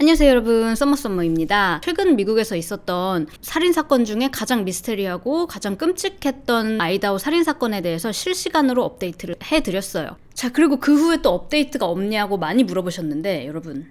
안녕하세요 여러분 썸머썸머입니다. 최근 미국에서 있었던 살인사건 중에 가장 미스테리하고 가장 끔찍했던 아이다호 살인사건에 대해서 실시간으로 업데이트를 해드렸어요. 자 그리고 그 후에 또 업데이트가 없냐고 많이 물어보셨는데 여러분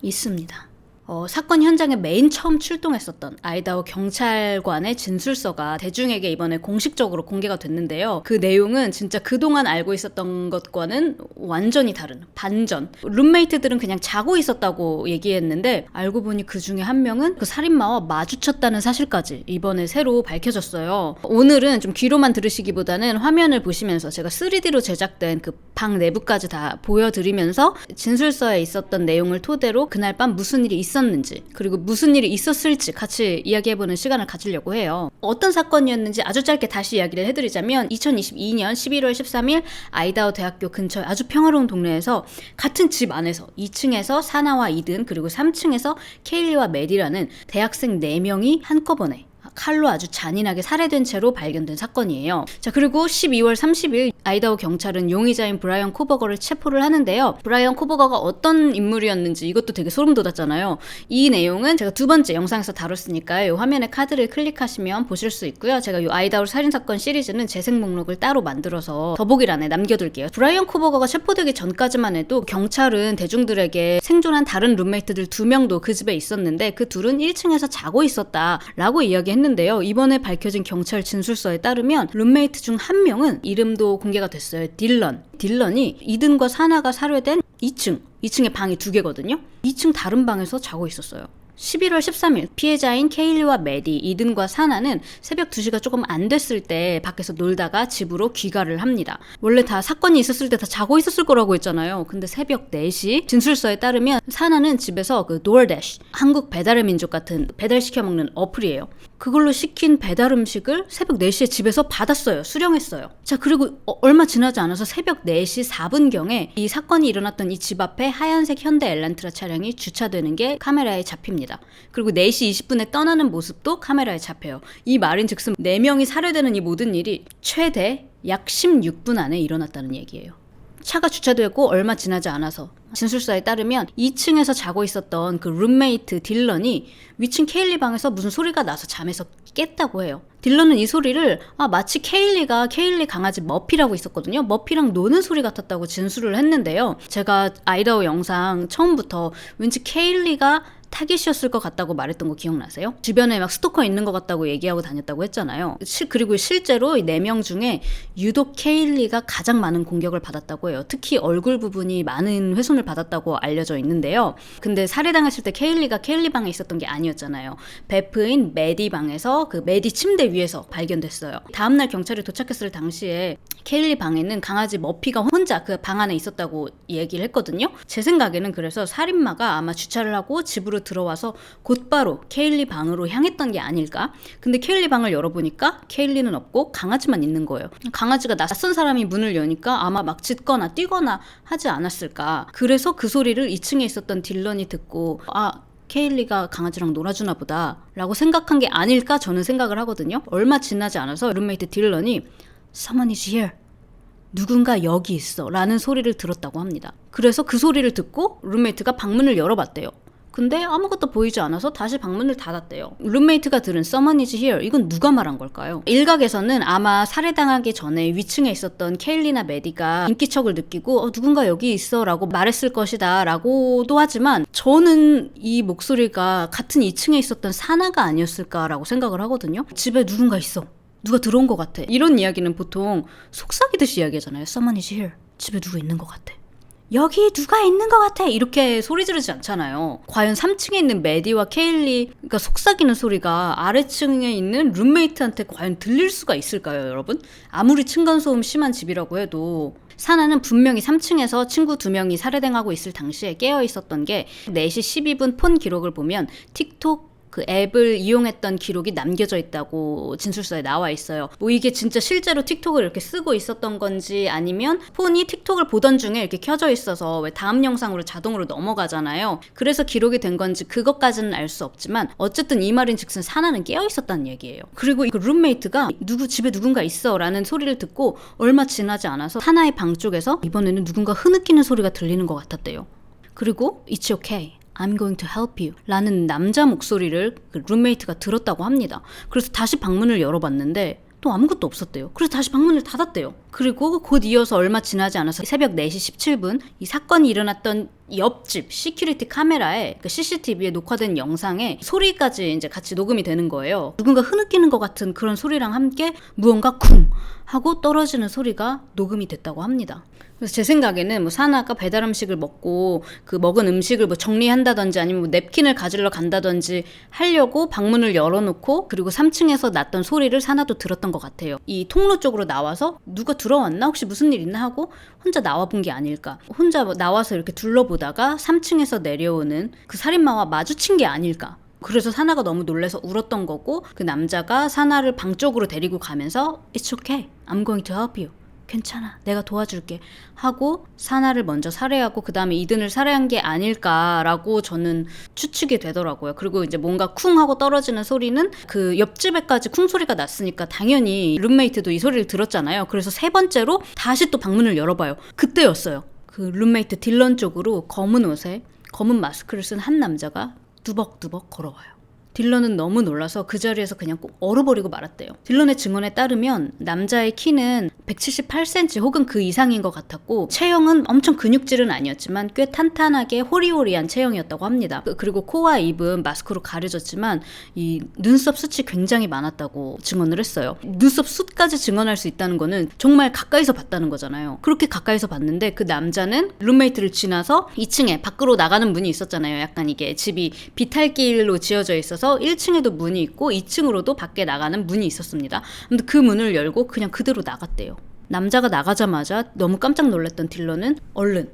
있습니다. 어, 사건 현장에 메인 처음 출동했었던 아이다호 경찰관의 진술서가 대중에게 이번에 공식적으로 공개가 됐는데요. 그 내용은 진짜 그동안 알고 있었던 것과는 완전히 다른 반전. 룸메이트들은 그냥 자고 있었다고 얘기했는데 알고 보니 그 중에 한 명은 그 살인마와 마주쳤다는 사실까지 이번에 새로 밝혀졌어요. 오늘은 좀 귀로만 들으시기보다는 화면을 보시면서 제가 3D로 제작된 그 방 내부까지 다 보여드리면서 진술서에 있었던 내용을 토대로 그날 밤 무슨 일이 있었 있었는지 그리고 무슨 일이 있었을지 같이 이야기해보는 시간을 가지려고 해요. 어떤 사건이었는지 아주 짧게 다시 이야기를 해드리자면 2022년 11월 13일 아이다호 대학교 근처 아주 평화로운 동네에서 같은 집 안에서 2층에서 사나와 이든 그리고 3층에서 케일리와 메디라는 대학생 4명이 한꺼번에 칼로 아주 잔인하게 살해된 채로 발견된 사건이에요. 자, 그리고 12월 30일 아이다호 경찰은 용의자인 브라이언 코버거를 체포를 하는데요. 브라이언 코버거가 어떤 인물이었는지 이것도 되게 소름 돋았잖아요. 이 내용은 제가 두 번째 영상에서 다뤘으니까요. 화면에 카드를 클릭하시면 보실 수 있고요. 제가 이 아이다호 살인 사건 시리즈는 재생 목록을 따로 만들어서 더보기란에 남겨둘게요. 브라이언 코버거가 체포되기 전까지만 해도 경찰은 대중들에게 생존한 다른 룸메이트들 두 명도 그 집에 있었는데 그 둘은 1층에서 자고 있었다라고 이야기 했는데요. 이번에 밝혀진 경찰 진술서에 따르면 룸메이트 중 한 명은 이름도 공개 공개가 됐어요. 딜런. 딜런이 이든과 사나가 살해된 2층. 2층에 방이 두 개거든요. 2층 다른 방에서 자고 있었어요. 11월 13일 피해자인 케일리와 메디, 이든과 사나는 새벽 2시가 조금 안 됐을 때 밖에서 놀다가 집으로 귀가를 합니다. 원래 다 사건이 있었을 때 다 자고 있었을 거라고 했잖아요. 근데 새벽 4시 진술서에 따르면 사나는 집에서 그 도어대시 한국 배달의 민족 같은 배달시켜 먹는 어플이에요. 그걸로 시킨 배달 음식을 새벽 4시에 집에서 받았어요. 수령했어요. 자, 그리고 어, 얼마 지나지 않아서 새벽 4시 4분경에 이 사건이 일어났던 이 집 앞에 하얀색 현대 엘란트라 차량이 주차되는 게 카메라에 잡힙니다. 그리고 4시 20분에 떠나는 모습도 카메라에 잡혀요. 이 말인 즉슨 4명이 살해되는 이 모든 일이 최대 약 16분 안에 일어났다는 얘기예요. 차가 주차되고 얼마 지나지 않아서 진술서에 따르면 2층에서 자고 있었던 그 룸메이트 딜런이 위층 케일리 방에서 무슨 소리가 나서 잠에서 깼다고 해요. 딜런은 이 소리를 아 마치 케일리가 케일리 강아지 머피라고 있었거든요. 머피랑 노는 소리 같았다고 진술을 했는데요. 제가 아이다호 영상 처음부터 왠지 케일리가 타깃이었을 것 같다고 말했던 거 기억나세요? 주변에 막 스토커 있는 것 같다고 얘기하고 다녔다고 했잖아요. 시, 그리고 실제로 이네명 중에 유독 케일리가 가장 많은 공격을 받았다고 해요. 특히 얼굴 부분이 많은 훼손을 받았다고 알려져 있는데요. 근데 살해당했을 때 케일리가 케일리 방에 있었던 게 아니었잖아요. 베프인 메디 방에서 그 메디 침대 위에서 발견됐어요. 다음날 경찰이 도착했을 당시에 케일리 방에는 강아지 머피가 혼자 그 방 안에 있었다고 얘기를 했거든요. 제 생각에는 그래서 살인마가 아마 주차를 하고 집으로 들어와서 곧바로 케일리 방으로 향했던 게 아닐까? 근데 케일리 방을 열어보니까 케일리는 없고 강아지만 있는 거예요. 강아지가 낯선 사람이 문을 여니까 아마 막 짖거나 뛰거나 하지 않았을까. 그래서 그 소리를 2층에 있었던 딜런이 듣고 아 케일리가 강아지랑 놀아주나 보다 라고 생각한 게 아닐까 저는 생각을 하거든요. 얼마 지나지 않아서 룸메이트 딜런이 Someone is here. 누군가 여기 있어 라는 소리를 들었다고 합니다. 그래서 그 소리를 듣고 룸메이트가 방문을 열어봤대요. 근데 아무것도 보이지 않아서 다시 방문을 닫았대요. 룸메이트가 들은 Someone is here. 이건 누가 말한 걸까요? 일각에서는 아마 살해당하기 전에 위층에 있었던 케일리나 메디가 인기척을 느끼고 어, 누군가 여기 있어 라고 말했을 것이다 라고도 하지만 저는 이 목소리가 같은 2층에 있었던 사나가 아니었을까라고 생각을 하거든요. 집에 누군가 있어. 누가 들어온 것 같아. 이런 이야기는 보통 속삭이듯이 이야기하잖아요. Someone is here. 집에 누구 있는 것 같아. 여기 누가 있는 것 같아 이렇게 소리 지르지 않잖아요. 과연 3층에 있는 메디와 케일리 그러니까 속삭이는 소리가 아래층에 있는 룸메이트한테 과연 들릴 수가 있을까요, 여러분? 아무리 층간소음 심한 집이라고 해도 사나는 분명히 3층에서 친구 두 명이 살해당하고 있을 당시에 깨어 있었던 게 4시 12분 폰 기록을 보면 틱톡 그 앱을 이용했던 기록이 남겨져 있다고 진술서에 나와 있어요. 뭐 이게 진짜 실제로 틱톡을 이렇게 쓰고 있었던 건지 아니면 폰이 틱톡을 보던 중에 이렇게 켜져 있어서 왜 다음 영상으로 자동으로 넘어가잖아요. 그래서 기록이 된 건지 그것까지는 알 수 없지만 어쨌든 이 말인 즉슨 사나는 깨어 있었다는 얘기예요. 그리고 그 룸메이트가 누구 집에 누군가 있어 라는 소리를 듣고 얼마 지나지 않아서 사나의 방 쪽에서 이번에는 누군가 흐느끼는 소리가 들리는 것 같았대요. 그리고 It's okay. I'm going to help you 라는 남자 목소리를 그 룸메이트가 들었다고 합니다. 그래서 다시 방문을 열어봤는데 또 아무것도 없었대요. 그래서 다시 방문을 닫았대요. 그리고 곧 이어서 얼마 지나지 않아서 새벽 4시 17분 이 사건이 일어났던 옆집 시큐리티 카메라에 그 CCTV에 녹화된 영상에 소리까지 이제 같이 녹음이 되는 거예요. 누군가 흐느끼는 것 같은 그런 소리랑 함께 무언가 쿵 하고 떨어지는 소리가 녹음이 됐다고 합니다. 그래서 제 생각에는 뭐 사나가 배달 음식을 먹고 그 먹은 음식을 뭐 정리한다든지 아니면 뭐 냅킨을 가지러 간다든지 하려고 방문을 열어놓고 그리고 3층에서 났던 소리를 사나도 들었던 것 같아요. 이 통로 쪽으로 나와서 누가 들어왔나 혹시 무슨 일 있나 하고 혼자 나와 본 게 아닐까. 혼자 뭐 나와서 이렇게 둘러보다가 3층에서 내려오는 그 살인마와 마주친 게 아닐까. 그래서 사나가 너무 놀래서 울었던 거고 그 남자가 사나를 방 쪽으로 데리고 가면서 It's okay. I'm going to help you. 괜찮아. 내가 도와줄게. 하고 사나를 먼저 살해하고 그 다음에 이든을 살해한 게 아닐까라고 저는 추측이 되더라고요. 그리고 이제 뭔가 쿵 하고 떨어지는 소리는 그 옆집에까지 쿵 소리가 났으니까 당연히 룸메이트도 이 소리를 들었잖아요. 그래서 세 번째로 다시 또 방문을 열어봐요. 그때였어요. 그 룸메이트 딜런 쪽으로 검은 옷에 검은 마스크를 쓴 한 남자가 뚜벅뚜벅 걸어와요. 딜런은 너무 놀라서 그 자리에서 그냥 꼭 얼어버리고 말았대요. 딜런의 증언에 따르면 남자의 키는 178cm 혹은 그 이상인 것 같았고 체형은 엄청 근육질은 아니었지만 꽤 탄탄하게 호리호리한 체형이었다고 합니다. 그- 그리고 코와 입은 마스크로 가려졌지만 이 눈썹 숱이 굉장히 많았다고 증언을 했어요. 눈썹 숱까지 증언할 수 있다는 거는 정말 가까이서 봤다는 거잖아요. 그렇게 가까이서 봤는데 그 남자는 룸메이트를 지나서 2층에 밖으로 나가는 문이 있었잖아요. 약간 이게 집이 비탈길로 지어져 있어서 1층에도 문이 있고 2층으로도 밖에 나가는 문이 있었습니다. 근데 그 문을 열고 그냥 그대로 나갔대요. 남자가 나가자마자 너무 깜짝 놀랐던 딜러는 얼른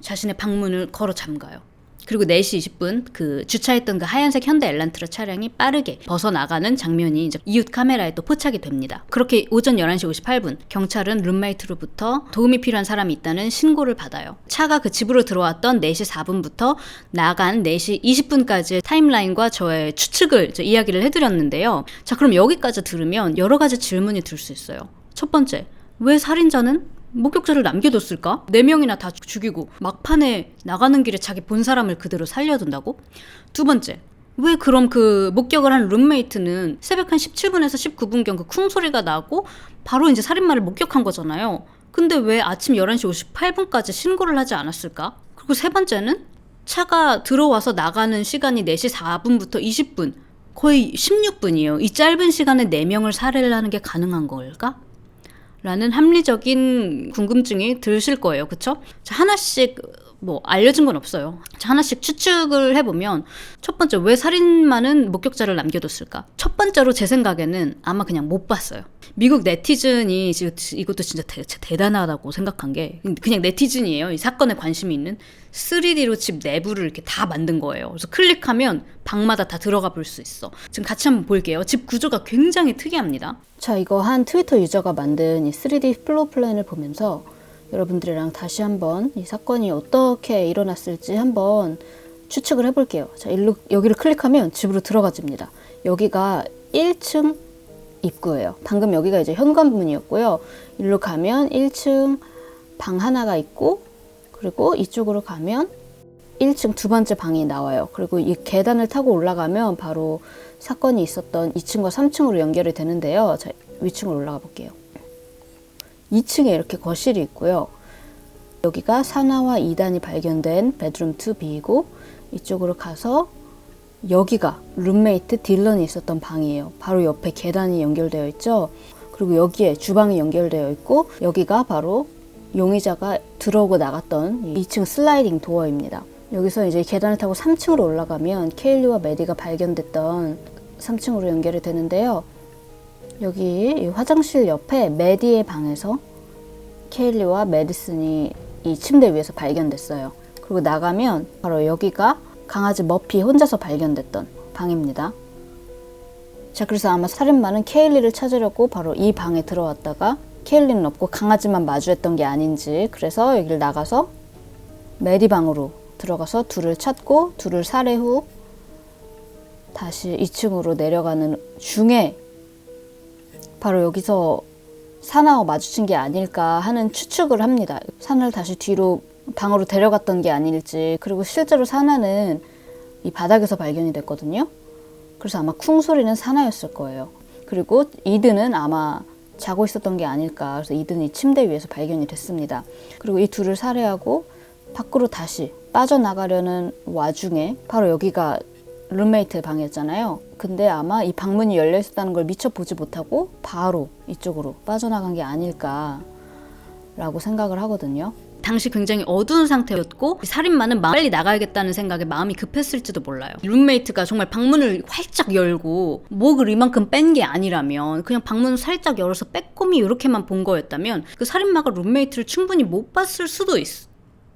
자신의 방문을 걸어 잠가요. 그리고 4시 20분 그 주차했던 그 하얀색 현대 엘란트라 차량이 빠르게 벗어나가는 장면이 이제 이웃 카메라에 또 포착이 됩니다. 그렇게 오전 11시 58분 경찰은 룸메이트로부터 도움이 필요한 사람이 있다는 신고를 받아요. 차가 그 집으로 들어왔던 4시 4분부터 나간 4시 20분까지의 타임라인과 저의 추측을 이야기를 해드렸는데요. 자 그럼 여기까지 들으면 여러 가지 질문이 들 수 있어요. 첫 번째, 왜 살인자는 목격자를 남겨뒀을까? 네 명이나 다 죽이고 막판에 나가는 길에 자기 본 사람을 그대로 살려둔다고? 두 번째, 왜 그럼 그 목격을 한 룸메이트는 새벽 한 17분에서 19분경 그 쿵 소리가 나고 바로 이제 살인마를 목격한 거잖아요. 근데 왜 아침 11시 58분까지 신고를 하지 않았을까? 그리고 세 번째는 차가 들어와서 나가는 시간이 4시 4분부터 20분, 거의 16분이에요. 이 짧은 시간에 4명을 살해를 하는 게 가능한 걸까? 라는 합리적인 궁금증이 드실 거예요. 그쵸? 자, 하나씩 뭐 알려진 건 없어요. 자, 하나씩 추측을 해보면 첫 번째 왜 살인마는 목격자를 남겨뒀을까? 첫 번째로 제 생각에는 아마 그냥 못 봤어요. 미국 네티즌이 이것도 진짜 대, 대단하다고 생각한 게 그냥 네티즌이에요. 이 사건에 관심이 있는 3D로 집 내부를 이렇게 다 만든 거예요. 그래서 클릭하면 방마다 다 들어가 볼 수 있어. 지금 같이 한번 볼게요. 집 구조가 굉장히 특이합니다. 자, 이거 한 트위터 유저가 만든 이 3D 플로우 플랜을 보면서 여러분들이랑 다시 한번 이 사건이 어떻게 일어났을지 한번 추측을 해볼게요. 자, 일로, 여기를 클릭하면 집으로 들어가집니다. 여기가 1층 입구예요. 방금 여기가 이제 현관문이었고요. 일로 가면 1층 방 하나가 있고, 그리고 이쪽으로 가면 1층 두 번째 방이 나와요. 그리고 이 계단을 타고 올라가면 바로 사건이 있었던 2층과 3층으로 연결이 되는데요. 자, 위층으로 올라가 볼게요. 2층에 이렇게 거실이 있고요. 여기가 사나와 2단이 발견된 베드룸 2B이고 이쪽으로 가서 여기가 룸메이트 딜런이 있었던 방이에요. 바로 옆에 계단이 연결되어 있죠. 그리고 여기에 주방이 연결되어 있고 여기가 바로 용의자가 들어오고 나갔던 2층 슬라이딩 도어입니다. 여기서 이제 계단을 타고 3층으로 올라가면 케일리와 메디가 발견됐던 3층으로 연결이 되는데요. 여기 이 화장실 옆에 메디의 방에서 케일리와 메디슨이 이 침대 위에서 발견됐어요. 그리고 나가면 바로 여기가 강아지 머피 혼자서 발견됐던 방입니다. 자, 그래서 아마 살인마는 케일리를 찾으려고 바로 이 방에 들어왔다가 케일리는 없고 강아지만 마주했던 게 아닌지 그래서 여기를 나가서 메디 방으로 들어가서 둘을 찾고 둘을 살해 후 다시 2층으로 내려가는 중에 바로 여기서 사나와 마주친 게 아닐까 하는 추측을 합니다. 산을 다시 뒤로 방으로 데려갔던 게 아닐지 그리고 실제로 사나는 이 바닥에서 발견이 됐거든요. 그래서 아마 쿵 소리는 사나였을 거예요. 그리고 이드는 아마 자고 있었던 게 아닐까. 그래서 이든이 침대 위에서 발견이 됐습니다. 그리고 이 둘을 살해하고 밖으로 다시 빠져나가려는 와중에 바로 여기가 룸메이트 방이었잖아요. 근데 아마 이 방문이 열려 있었다는 걸 미처 보지 못하고 바로 이쪽으로 빠져나간 게 아닐까라고 생각을 하거든요. 당시 굉장히 어두운 상태였고 살인마는 빨리 나가야겠다는 생각에 마음이 급했을지도 몰라요. 룸메이트가 정말 방문을 활짝 열고 목을 이만큼 뺀 게 아니라면 그냥 방문을 살짝 열어서 빼꼼히 이렇게만 본 거였다면 그 살인마가 룸메이트를 충분히 못 봤을 수도 있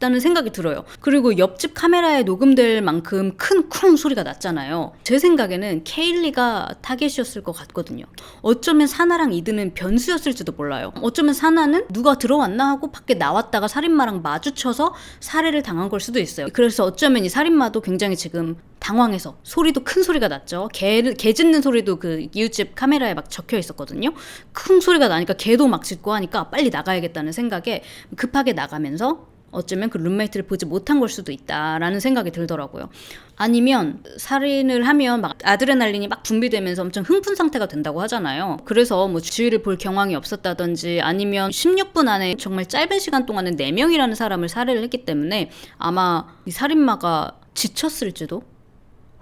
어. 다는 생각이 들어요. 그리고 옆집 카메라에 녹음될 만큼 큰 쿵 소리가 났잖아요. 제 생각에는 케일리가 타겟이었을 것 같거든요. 어쩌면 사나랑 이드는 변수였을지도 몰라요. 어쩌면 사나는 누가 들어왔나 하고 밖에 나왔다가 살인마랑 마주쳐서 살해를 당한 걸 수도 있어요. 그래서 어쩌면 이 살인마도 굉장히 지금 당황해서 소리도 큰 소리가 났죠. 개, 개 짖는 소리도 그 이웃집 카메라에 막 적혀 있었거든요. 큰 소리가 나니까 개도 막 짖고 하니까 빨리 나가야겠다는 생각에 급하게 나가면서 어쩌면 그 룸메이트를 보지 못한 걸 수도 있다라는 생각이 들더라고요. 아니면 살인을 하면 막 아드레날린이 막 분비되면서 엄청 흥분 상태가 된다고 하잖아요. 그래서 뭐 주위를 볼 경황이 없었다든지 아니면 16분 안에 정말 짧은 시간 동안에 4명이라는 사람을 살해를 했기 때문에 아마 이 살인마가 지쳤을지도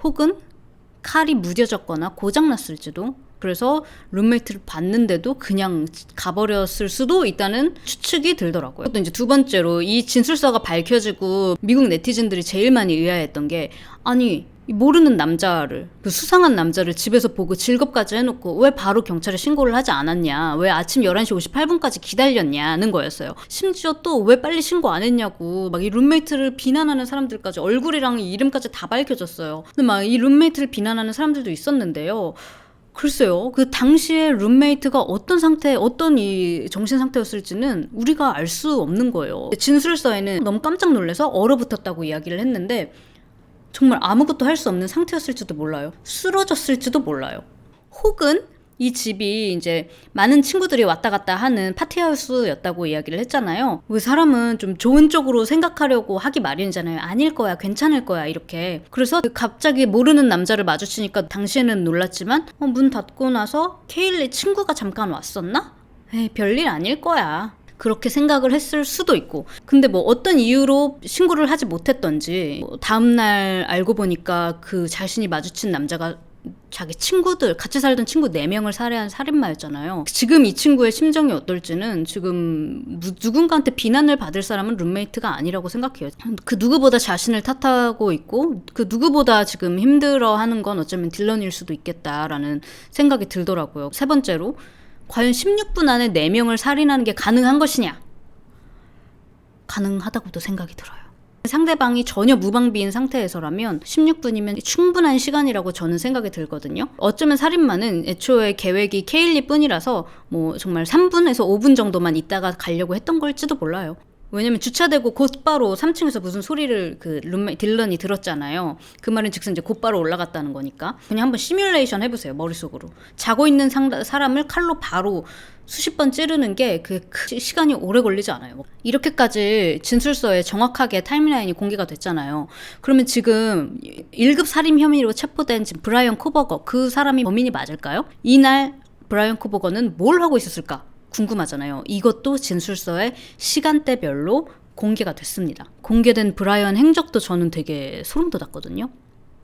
혹은 칼이 무뎌졌거나 고장났을지도 그래서 룸메이트를 봤는데도 그냥 가버렸을 수도 있다는 추측이 들더라고요. 또 이제 두 번째로 이 진술서가 밝혀지고 미국 네티즌들이 제일 많이 의아했던 게 아니 모르는 남자를 그 수상한 남자를 집에서 보고 질겁까지 해놓고 왜 바로 경찰에 신고를 하지 않았냐 왜 아침 11시 58분까지 기다렸냐는 거였어요. 심지어 또 왜 빨리 신고 안 했냐고 막 이 룸메이트를 비난하는 사람들까지 얼굴이랑 이름까지 다 밝혀졌어요. 근데 막 이 룸메이트를 비난하는 사람들도 있었는데요 글쎄요. 그 당시에 룸메이트가 어떤 상태, 어떤 이 정신 상태였을지는 우리가 알 수 없는 거예요. 진술서에는 너무 깜짝 놀라서 얼어붙었다고 이야기를 했는데 정말 아무것도 할 수 없는 상태였을지도 몰라요. 쓰러졌을지도 몰라요. 혹은 이 집이 이제 많은 친구들이 왔다 갔다 하는 파티하우스였다고 이야기를 했잖아요. 왜 사람은 좀 좋은 쪽으로 생각하려고 하기 마련이잖아요. 아닐 거야, 괜찮을 거야, 이렇게. 그래서 갑자기 모르는 남자를 마주치니까 당시에는 놀랐지만, 어, 문 닫고 나서 케일리 친구가 잠깐 왔었나? 에이, 별일 아닐 거야. 그렇게 생각을 했을 수도 있고. 근데 뭐 어떤 이유로 신고를 하지 못했던지, 뭐 다음날 알고 보니까 그 자신이 마주친 남자가 자기 친구들 같이 살던 친구 4명을 살해한 살인마였잖아요. 지금 이 친구의 심정이 어떨지는 지금 누군가한테 비난을 받을 사람은 룸메이트가 아니라고 생각해요. 그 누구보다 자신을 탓하고 있고 그 누구보다 지금 힘들어하는 건 어쩌면 딜런일 수도 있겠다라는 생각이 들더라고요. 세 번째로 과연 16분 안에 4명을 살인하는 게 가능한 것이냐? 가능하다고도 생각이 들어요. 상대방이 전혀 무방비인 상태에서라면 16분이면 충분한 시간이라고 저는 생각이 들거든요. 어쩌면 살인마는 애초에 계획이 케일리 뿐이라서 뭐 정말 3분에서 5분 정도만 있다가 가려고 했던 걸지도 몰라요. 왜냐면 주차되고 곧바로 3층에서 무슨 소리를 그 룸메 딜런이 들었잖아요. 그 말은 즉슨 이제 곧바로 올라갔다는 거니까 그냥 한번 시뮬레이션 해보세요 머릿속으로 자고 있는 상, 사람을 칼로 바로 수십 번 찌르는 게 그 시간이 오래 걸리지 않아요. 이렇게까지 진술서에 정확하게 타임라인이 공개가 됐잖아요. 그러면 지금 1급 살인 혐의로 체포된 지금 브라이언 코버거 그 사람이 범인이 맞을까요? 이날 브라이언 코버거는 뭘 하고 있었을까? 궁금하잖아요. 이것도 진술서에 시간대별로 공개가 됐습니다. 공개된 브라이언 행적도 저는 되게 소름 돋았거든요.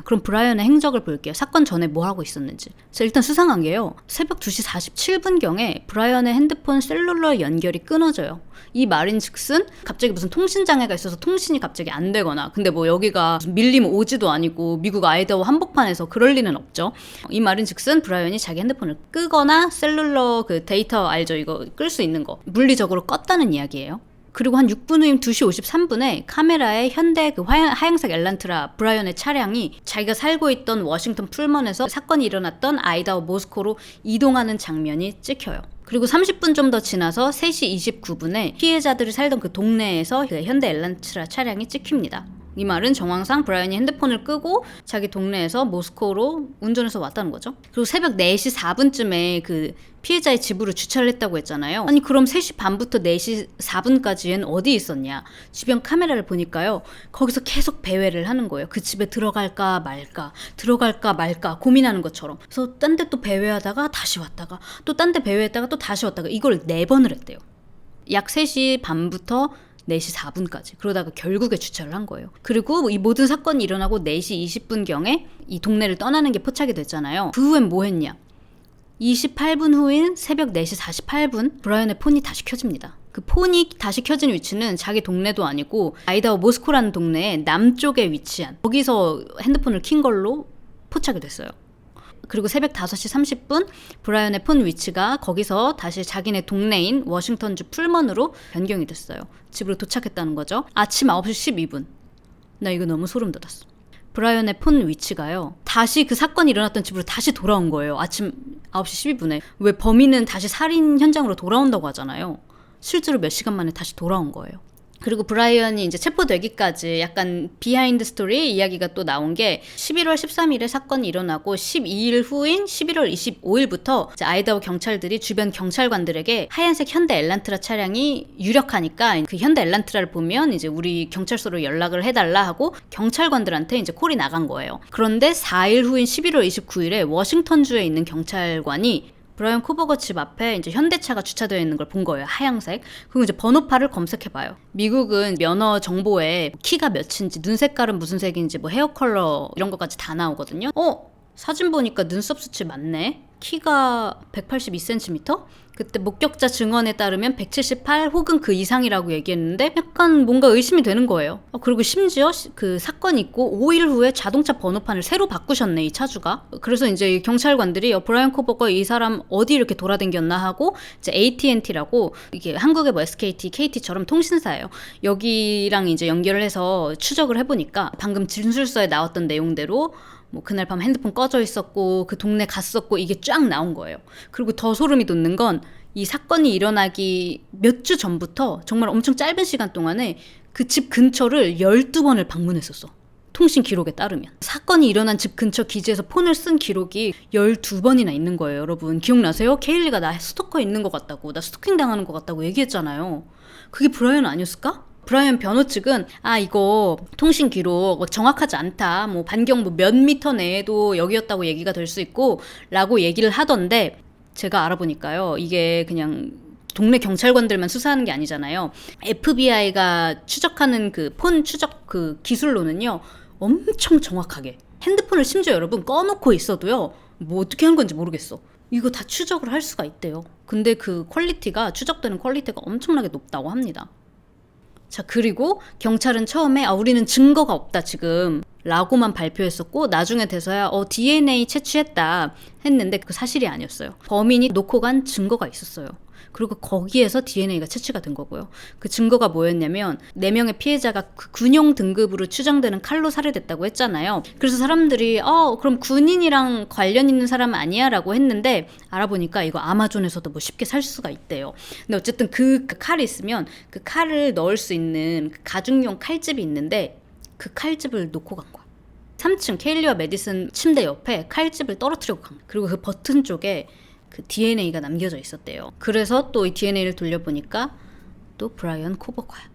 그럼 브라이언의 행적을 볼게요. 사건 전에 뭐 하고 있었는지. 자, 일단 수상한 게요. 새벽 2시 47분경에 브라이언의 핸드폰 셀룰러 연결이 끊어져요. 이 말인 즉슨 갑자기 무슨 통신 장애가 있어서 통신이 갑자기 안 되거나 근데 뭐 여기가 밀림 오지도 아니고 미국 아이다호 한복판에서 그럴 리는 없죠. 이 말인 즉슨 브라이언이 자기 핸드폰을 끄거나 셀룰러 그 데이터 알죠? 이거 끌 수 있는 거 물리적으로 껐다는 이야기예요. 그리고 한 6분 후인 2시 53분에 카메라에 현대 그 하양, 색 엘란트라 브라이언의 차량이 자기가 살고 있던 워싱턴 풀먼에서 사건이 일어났던 아이다호 모스코로 이동하는 장면이 찍혀요. 그리고 30분 좀 더 지나서 3시 29분에 피해자들이 살던 그 동네에서 그 현대 엘란트라 차량이 찍힙니다. 이 말은 정황상 브라이언이 핸드폰을 끄고 자기 동네에서 모스코로 운전해서 왔다는 거죠. 그리고 새벽 4시 4분쯤에 그 피해자의 집으로 주차를 했다고 했잖아요. 아니 그럼 3시 반부터 4시 4분까지엔 어디 있었냐? 주변 카메라를 보니까요. 거기서 계속 배회를 하는 거예요. 그 집에 들어갈까 말까, 들어갈까 말까 고민하는 것처럼. 그래서 딴 데 또 배회하다가 다시 왔다가 또 딴 데 배회했다가 또 다시 왔다가 이걸 네 번을 했대요. 약 3시 반부터 4시 4분까지. 그러다가 결국에 주차를 한 거예요. 그리고 이 모든 사건이 일어나고 4시 20분경에 이 동네를 떠나는 게 포착이 됐잖아요. 그 후엔 뭐 했냐? 28분 후인 새벽 4시 48분 브라이언의 폰이 다시 켜집니다. 그 폰이 다시 켜진 위치는 자기 동네도 아니고 아이다호 모스코라는 동네의 남쪽에 위치한 거기서 핸드폰을 킨 걸로 포착이 됐어요. 그리고 새벽 5시 30분 브라이언의 폰 위치가 거기서 다시 자기네 동네인 워싱턴주 풀먼으로 변경이 됐어요. 집으로 도착했다는 거죠. 아침 9시 12분. 나 이거 너무 소름 돋았어. 브라이언의 폰 위치가요. 다시 그 사건이 일어났던 집으로 다시 돌아온 거예요. 아침 9시 12분에. 왜 범인은 다시 살인 현장으로 돌아온다고 하잖아요. 실제로 몇 시간 만에 다시 돌아온 거예요. 그리고 브라이언이 이제 체포되기까지 약간 비하인드 스토리 이야기가 또 나온 게 11월 13일에 사건이 일어나고 12일 후인 11월 25일부터 아이다호 경찰들이 주변 경찰관들에게 하얀색 현대 엘란트라 차량이 유력하니까 그 현대 엘란트라를 보면 이제 우리 경찰서로 연락을 해달라 하고 경찰관들한테 이제 콜이 나간 거예요. 그런데 4일 후인 11월 29일에 워싱턴주에 있는 경찰관이 브라이언 코버거 집 앞에 이제 현대차가 주차되어 있는 걸 본 거예요. 하양색. 그리고 이제 번호판을 검색해 봐요. 미국은 면허 정보에 키가 몇인지, 눈 색깔은 무슨 색인지, 뭐 헤어 컬러 이런 것까지 다 나오거든요. 어? 사진 보니까 눈썹 수치 맞네. 키가 182cm? 그때 목격자 증언에 따르면 178 혹은 그 이상이라고 얘기했는데 약간 뭔가 의심이 되는 거예요. 어, 그리고 심지어 시- 그 사건 있고 5일 후에 자동차 번호판을 새로 바꾸셨네 이 차주가. 그래서 이제 이 경찰관들이 어, 브라이언 코버가 이 사람 어디 이렇게 돌아댕겼나 하고 이제 AT&T라고 이게 한국의 뭐 SKT, KT처럼 통신사예요. 여기랑 이제 연결을 해서 추적을 해보니까 방금 진술서에 나왔던 내용대로 뭐 그날 밤 핸드폰 꺼져 있었고 그 동네 갔었고 이게 쫙 나온 거예요. 그리고 더 소름이 돋는 건 이 사건이 일어나기 몇 주 전부터 정말 엄청 짧은 시간 동안에 그 집 근처를 12번을 방문했었어. 통신 기록에 따르면 사건이 일어난 집 근처 기지에서 폰을 쓴 기록이 12번이나 있는 거예요, 여러분. 기억나세요? 케일리가 나 스토커 있는 것 같다고, 나 스토킹 당하는 것 같다고 얘기했잖아요. 그게 브라이언 아니었을까? 브라이언 변호 측은 아 이거 통신 기록 뭐 정확하지 않다. 뭐 반경 뭐 몇 미터 내에도 여기였다고 얘기가 될 수 있고 라고 얘기를 하던데 제가 알아보니까요. 이게 그냥 동네 경찰관들만 수사하는 게 아니잖아요. FBI가 추적하는 그 폰 추적 그 기술로는요 엄청 정확하게 핸드폰을 심지어 여러분 꺼놓고 있어도요 뭐 어떻게 하는 건지 모르겠어. 이거 다 추적을 할 수가 있대요. 근데 그 퀄리티가 추적되는 퀄리티가 엄청나게 높다고 합니다 자, 그리고 경찰은 처음에 아, 우리는 증거가 없다, 지금. 라고만 발표했었고, 나중에 돼서야 어, DNA 채취했다 했는데 그 사실이 아니었어요. 범인이 놓고 간 증거가 있었어요. 그리고 거기에서 DNA가 채취가 된 거고요. 그 증거가 뭐였냐면, 4명의 피해자가 그 군용 등급으로 추정되는 칼로 살해됐다고 했잖아요. 그래서 사람들이, 어, 그럼 군인이랑 관련 있는 사람 아니야? 라고 했는데, 알아보니까 이거 아마존에서도 뭐 쉽게 살 수가 있대요. 근데 어쨌든 그, 그 칼이 있으면 그 칼을 넣을 수 있는 그 가죽용 칼집이 있는데, 그 칼집을 놓고 간 거야. 3층 케일리와 메디슨 침대 옆에 칼집을 떨어뜨리고 간 거야. 그리고 그 버튼 쪽에 그 DNA가 남겨져 있었대요. 그래서 또 이 DNA를 돌려보니까 또 브라이언 코버거야.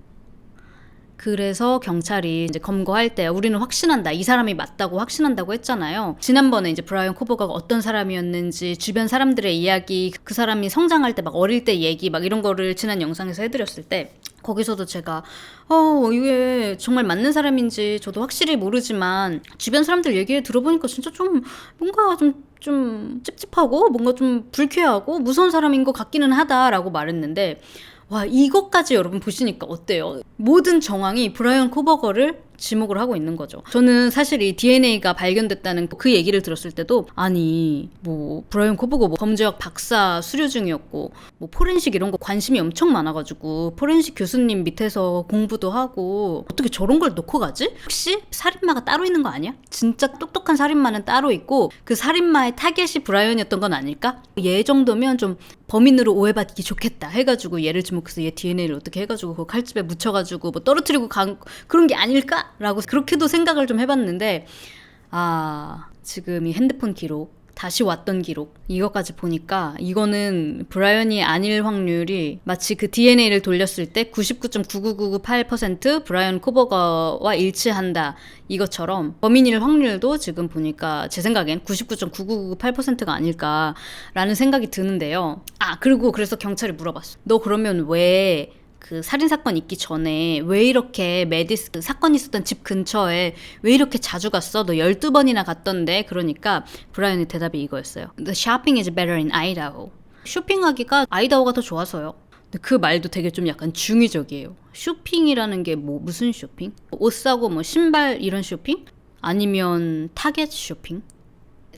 그래서 경찰이 이제 검거할 때 우리는 확신한다. 이 사람이 맞다고 확신한다고 했잖아요. 지난번에 이제 브라이언 코버가가 어떤 사람이었는지 주변 사람들의 이야기, 그 사람이 성장할 때 막 어릴 때 얘기 막 이런 거를 지난 영상에서 해드렸을 때 거기서도 제가 어 이게 정말 맞는 사람인지 저도 확실히 모르지만 주변 사람들 얘기 들어보니까 진짜 좀 뭔가 좀 좀 찝찝하고 뭔가 좀 불쾌하고 무서운 사람인 것 같기는 하다라고 말했는데 와 이것까지 여러분 보시니까 어때요? 모든 정황이 브라이언 코버거를 지목을 하고 있는 거죠. 저는 사실 이 DNA가 발견됐다는 그 얘기를 들었을 때도 아니 뭐 브라이언 코버거 뭐 범죄학 박사 수료 중이었고 뭐 포렌식 이런 거 관심이 엄청 많아가지고 포렌식 교수님 밑에서 공부도 하고 어떻게 저런 걸 놓고 가지? 혹시 살인마가 따로 있는 거 아니야? 진짜 똑똑한 살인마는 따로 있고 그 살인마의 타겟이 브라이언이었던 건 아닐까? 얘 정도면 좀 범인으로 오해받기 좋겠다 해가지고 얘를 지목해서 얘 DNA를 어떻게 해가지고 그 칼집에 묻혀가지고 뭐 떨어뜨리고 간 그런 게 아닐까? 아닐까? 라고 그렇게도 생각을 좀 해봤는데 아 지금 이 핸드폰 기록 다시 왔던 기록 이것까지 보니까 이거는 브라이언이 아닐 확률이 마치 그 DNA를 돌렸을 때 99.99998% 브라이언 코버거와 일치한다 이것처럼 범인일 확률도 지금 보니까 제 생각엔 99.99998%가 아닐까라는 생각이 드는데요. 아 그리고 그래서 경찰이 물어봤어. 너 그러면 왜 그 살인 사건 있기 전에 왜 이렇게 메디스 그 사건 있었던 집 근처에 왜 이렇게 자주 갔어? 너 12번이나 갔던데. 그러니까 브라이언의 대답이 이거였어요. The shopping is better in Idaho. 쇼핑하기가 아이다호가 더 좋아서요. 근데 그 말도 되게 좀 약간 중의적이에요. 쇼핑이라는 게 뭐 무슨 쇼핑? 옷 사고 뭐 신발 이런 쇼핑? 아니면 타겟 쇼핑?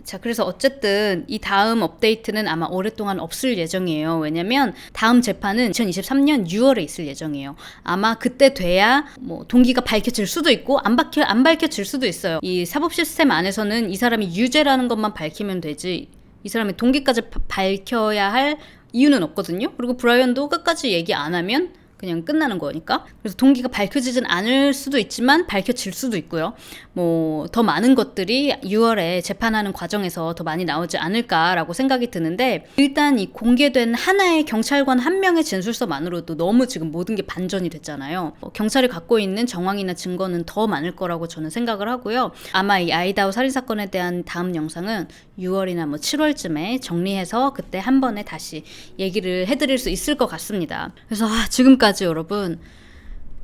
자, 그래서 어쨌든 이 다음 업데이트는 아마 오랫동안 없을 예정이에요. 왜냐면 다음 재판은 2023년 6월에 있을 예정이에요. 아마 그때 돼야 뭐 동기가 밝혀질 수도 있고 안 밝혀 안 밝혀질 수도 있어요. 이 사법 시스템 안에서는 이 사람이 유죄라는 것만 밝히면 되지 이 사람의 동기까지 바- 밝혀야 할 이유는 없거든요. 그리고 브라이언도 끝까지 얘기 안 하면 그냥 끝나는 거니까. 그래서 동기가 밝혀지진 않을 수도 있지만 밝혀질 수도 있고요. 뭐 더 많은 것들이 6월에 재판하는 과정에서 더 많이 나오지 않을까라고 생각이 드는데 일단 이 공개된 하나의 경찰관 한 명의 진술서만으로도 너무 지금 모든 게 반전이 됐잖아요. 어, 경찰이 갖고 있는 정황이나 증거는 더 많을 거라고 저는 생각을 하고요. 아마 이 아이다우 살인 사건에 대한 다음 영상은 6월이나 뭐 7월쯤에 정리해서 그때 한 번에 다시 얘기를 해드릴 수 있을 것 같습니다. 그래서 아, 지금까지 여러분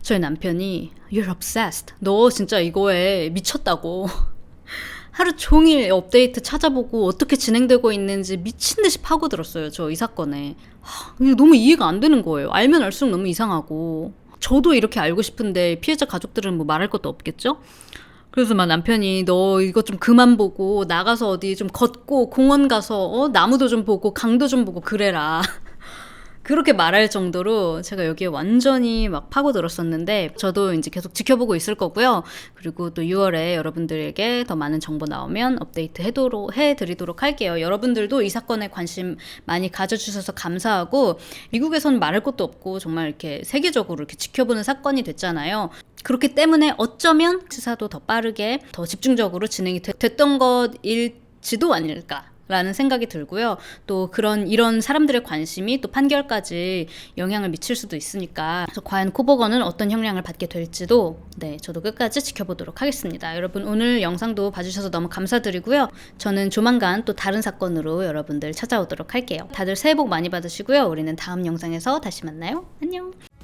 저희 남편이 You're obsessed. 너 진짜 이거에 미쳤다고. 하루 종일 업데이트 찾아보고 어떻게 진행되고 있는지 미친 듯이 파고들었어요. 저 이 사건에. 너무 이해가 안 되는 거예요. 알면 알수록 너무 이상하고. 저도 이렇게 알고 싶은데 피해자 가족들은 뭐 말할 것도 없겠죠? 그래서 막 남편이 너 이거 좀 그만 보고 나가서 어디 좀 걷고 공원 가서 어? 나무도 좀 보고 강도 좀 보고 그래라. 그렇게 말할 정도로 제가 여기에 완전히 막 파고들었었는데 저도 이제 계속 지켜보고 있을 거고요. 그리고 또 6월에 여러분들에게 더 많은 정보 나오면 업데이트 해도록, 해드리도록 할게요. 여러분들도 이 사건에 관심 많이 가져주셔서 감사하고 미국에서는 말할 것도 없고 정말 이렇게 세계적으로 이렇게 지켜보는 사건이 됐잖아요. 그렇기 때문에 어쩌면 수사도 더 빠르게 더 집중적으로 진행이 되- 됐던 것일지도 아닐까. 라는 생각이 들고요. 또 그런 이런 사람들의 관심이 또 판결까지 영향을 미칠 수도 있으니까 그래서 과연 코버거는 어떤 형량을 받게 될지도 네 저도 끝까지 지켜보도록 하겠습니다. 여러분 오늘 영상도 봐주셔서 너무 감사드리고요. 저는 조만간 또 다른 사건으로 여러분들 찾아오도록 할게요. 다들 새해 복 많이 받으시고요. 우리는 다음 영상에서 다시 만나요. 안녕.